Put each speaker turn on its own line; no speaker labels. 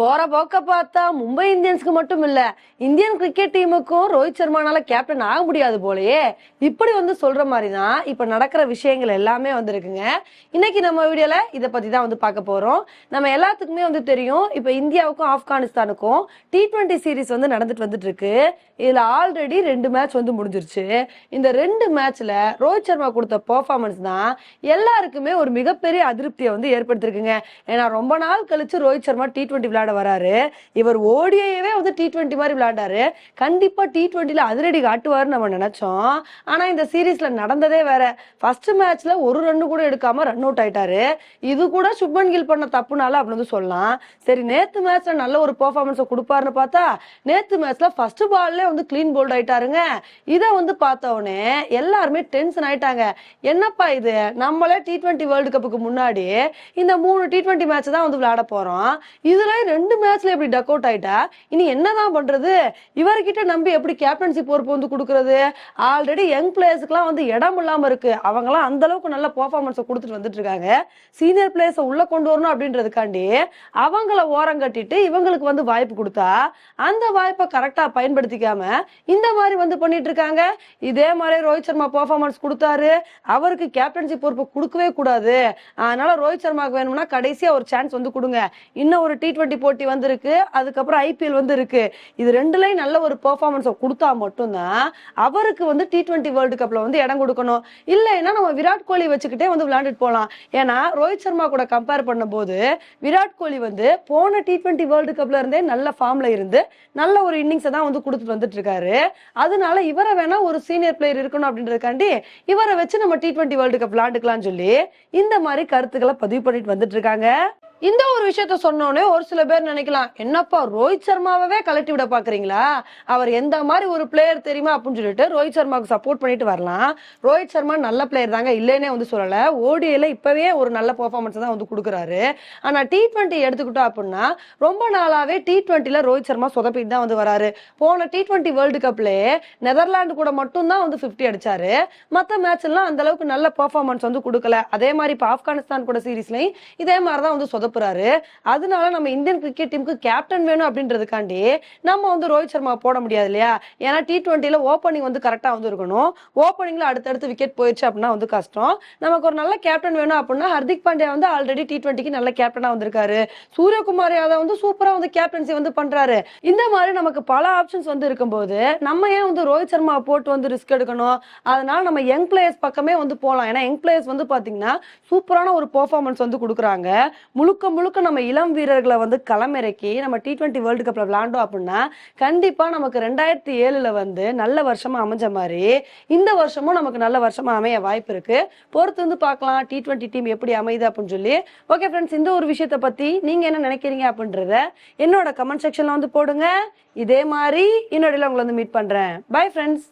போற போக்க பார்த்தா மும்பை இந்தியன்ஸ்க்கு மட்டும் இல்ல இந்தியன் கிரிக்கெட் டீமுக்கும் ரோஹித் சர்மானால கேப்டன் ஆக முடியாது போலயே. இப்படி வந்து சொல்ற மாதிரி தான் இப்ப நடக்கிற விஷயங்கள் எல்லாமே வந்திருக்குங்க. இன்னைக்கு நம்ம வீடியோல இதை பத்தி தான் வந்து பார்க்க போறோம். நம்ம எல்லாத்துக்குமே வந்து தெரியும் இப்ப இந்தியாவுக்கும் ஆப்கானிஸ்தானுக்கும் டி டுவெண்ட்டி சீரிஸ் வந்து நடந்துட்டு வந்துட்டு இருக்கு இதுல ஆல்ரெடி ரெண்டு மேட்ச் வந்து முடிஞ்சிருச்சு. இந்த ரெண்டு மேட்ச்ல ரோஹித் சர்மா கொடுத்த பெர்ஃபார்மன்ஸ் தான் எல்லாருக்குமே ஒரு மிகப்பெரிய அதிருப்தியை வந்து ஏற்படுத்திருக்குங்க. ஏன்னா ரொம்ப நாள் கழிச்சு ரோஹித் சர்மா டி ட்வெண்ட்டி விளையாட வராரு. இவர் ஓடியவே வந்து டி ட்வெண்ட்டி மாதிரி விளையாண்டாரு. கண்டிப்பா டி ட்வெண்ட்டில அதிரடி காட்டுவாருன்னு நம்ம நினைச்சோம். ஆனா இந்த சீரீஸ்ல நடந்ததே வேற. ஃபர்ஸ்ட் மேட்ச்ல ஒரு ரன்னு கூட எடுக்காம ரன் அவுட் ஆயிட்டாரு. இது கூட சுப்மன் கில் பண்ண தப்புனால அப்படின்னு சொல்லலாம். சரி நேத்து மேட்ச்ல நல்ல ஒரு பெர்ஃபார்மன்ஸை கொடுப்பாருன்னு பார்த்தா நேத்து மேட்ச்ல ஃபர்ஸ்ட் பால்ல வந்து க்ளீன் போல்ட் ஆயிட்டாருங்க. இதை வந்து பார்த்த உடனே எல்லாருமே டென்ஷன் ஆயிட்டாங்க. என்னப்பா இது? நம்மளே டி ட்வெண்ட்டி வேர்ல்டு கப்புக்கு முன்னாடி இந்த மூணு டி ட்வெண்ட்டி மேட்ச் தான் வந்து விளையாட போறோம். இதுல ரெண்டு மேட்ச்ல எப்படி டக் அவுட் ஆயிட்டா இனி என்னதான் பண்றது? இவர்கிட்ட நம்பி எப்படி கேப்டன்சி பொறுப்பு வந்து கொடுக்கறது? ஆல்ரெடி யங் பிளேயர்ஸ்க்குலாம் வந்து இடம் இல்லாம இருக்கு. அவங்கலாம் அந்த அளவுக்கு நல்ல பெர்ஃபார்மன்ஸை கொடுத்துட்டு வந்துட்டு இருக்காங்க. சீனியர் பிளேயர்ஸை உள்ள கொண்டு வரணும் அப்படின்றதுக்காண்டி அவங்கள ஓரம் கட்டிட்டு இவங்களுக்கு வந்து வாய்ப்பு கொடுத்தா அந்த வாய்ப்பை கரெக்டா பயன்படுத்திக்காம இந்த மாதிரி வந்து பண்ணிட்டு இருக்காங்க. இதே மாதிரி ரோஹித் சர்மா பெர்ஃபார்மன்ஸ் கொடுத்தாரு. அவருக்கு கேப்டன்சி பொறுப்பு கொடுக்கவே கூடாது. அதனால ரோஹித் சர்மாக்கு வேணும்னா கடைசியா ஒரு சான்ஸ் வந்து கொடுங்க. இன்னும் ஒரு டி டுவெண்ட்டி போட்டி வந்திருக்கு அதுக்கப்புறம் ஐபிஎல் வந்து இருக்கு இது ரெண்டுலயும் நல்ல ஒரு பெர்ஃபார்மன்ஸை கொடுத்தா மட்டும்தான் அவருக்கு வந்து டி டுவெண்ட்டி வேர்ல்டு கப்ல வந்து இடம் கொடுக்கணும். இல்லைன்னா நம்ம விராட் கோலி வச்சுக்கிட்டே வந்து விளையாண்டுட்டு போகலாம் ஏன்னா ரோஹித் சர்மா கூட கம்பேர் பண்ணும்போது விராட் கோலி வந்து போன டி டுவெண்ட்டி வேர்ல்டு கப்ல இருந்தே நல்ல ஃபார்ம்ல இருந்து நல்ல ஒரு இன்னிங்ஸை தான் வந்து கொடுத்துட்டு வந்துட்டு இருக்காரு அதனால இவரை வேணா ஒரு சீனியர் பிளேயர் இருக்கணும் அப்படின்றதுக்காண்டி இவரை வச்சு நம்ம டி டுவெண்ட்டி வேர்ல்டு கப் விளையாண்டுக்கலாம்னு சொல்லி இந்த மாதிரி கருத்துக்களை பதிவு பண்ணிட்டு வந்துட்டு இருக்காங்க இந்த ஒரு விஷயத்த சொன்னோடனே ஒரு சில பேர் நினைக்கலாம் என்னப்பா ரோஹித் சர்மாவே கலட்டி விட பாக்குறீங்களா? அவர் எந்த மாதிரி ஒரு பிளேயர் தெரியுமா? அப்படின்னு சொல்லிட்டு ரோஹித் சர்மாவுக்கு சப்போர்ட் பண்ணிட்டு வரலாம். ரோஹித் சர்மா நல்ல பிளேயர் தாங்க இல்லைன்னே வந்து சொல்லல. ஓடியில இப்பவே ஒரு நல்ல பெர்ஃபார்மன்ஸ் தான் வந்து கொடுக்குறாரு. ஆனா டி ட்வெண்ட்டி எடுத்துக்கிட்டோம் அப்படின்னா ரொம்ப நாளாவே டி ட்வெண்ட்டில ரோஹித் சர்மா சொதப்பிட்டு தான் வந்து வராரு. போன டி ட்வெண்ட்டி வேர்ல்டு கப்லயே நெதர்லாந்து கூட மட்டும்தான் வந்து 50 அடிச்சாரு. மற்ற மேட்ச் எல்லாம் அந்த அளவுக்கு நல்ல பெர்ஃபார்மன்ஸ் வந்து கொடுக்கல. அதே மாதிரி இப்போ ஆப்கானிஸ்தான் கூட சீரீஸ்லயும் இதே மாதிரி தான் வந்து சொதப்புறாரு அதனால நம்ம இந்தியன் கிரிக்கெட் டீமுக்கு கேப்டன் வேணும் அப்படின்றதுக்காண்டி நம்ம வந்து ரோஹித் சர்மா போட முடியாது இல்லையா? ஏன்னா டி டுவெண்ட்டில ஓப்பனிங் வந்து கரெக்டா வந்து இருக்கணும் ஓப்பனிங்ல அடுத்தடுத்து விக்கெட் போயிடுச்சு அப்படின்னா வந்து கஷ்டம். நமக்கு ஒரு நல்ல கேப்டன் வேணும் அப்படின்னா ஹர்திக் பாண்டியா வந்து ஆல்ரெடி டி டுவெண்ட்டிக்கு நல்ல கேப்டனா வந்திருக்காரு. சூரியகுமார் யாதவ் வந்து சூப்பரா வந்து கேப்டன்சி வந்து பண்றாரு. இந்த மாதிரி நமக்கு பல ஆப்ஷன்ஸ் வந்து இருக்கும்போது நம்ம ஏன் வந்து ரோஹித் சர்மா போட்டு வந்து ரிஸ்க் எடுக்கணும்? அதனால நம்ம யங் பிளேயர்ஸ் பக்கமே வந்து போகலாம் ஏன்னா யங் பிளேயர்ஸ் வந்து பாத்தீங்கன்னா சூப்பரான ஒரு பெர்ஃபார்மன்ஸ் வந்து கொடுக்குறாங்க. முழுக்க முழுக்க நம்ம இளம் வீரர்களை வந்து களமிறக்கி நம்ம டி டுவெண்ட்டி வேர்ல்டு கப்பில் விளாண்டோம் அப்படின்னா கண்டிப்பாக நமக்கு ரெண்டாயிரத்தி ஏழில் வந்து நல்ல வருஷமாக அமைஞ்ச மாதிரி இந்த வருஷமும் நமக்கு நல்ல வருஷமாக அமைய வாய்ப்பு இருக்குது பொறுத்து வந்து பார்க்கலாம் டி ட்வெண்ட்டி டீம் எப்படி அமையுது அப்படின்னு சொல்லி. ஓகே ஃப்ரெண்ட்ஸ் இந்த ஒரு விஷயத்தை பற்றி நீங்கள் என்ன நினைக்கிறீங்க அப்படின்றத என்னோட கமெண்ட் செக்ஷனில் வந்து போடுங்க. இதே மாதிரி இன்னொடையில் உங்களை வந்து மீட் பண்ணுறேன் பை ஃப்ரெண்ட்ஸ்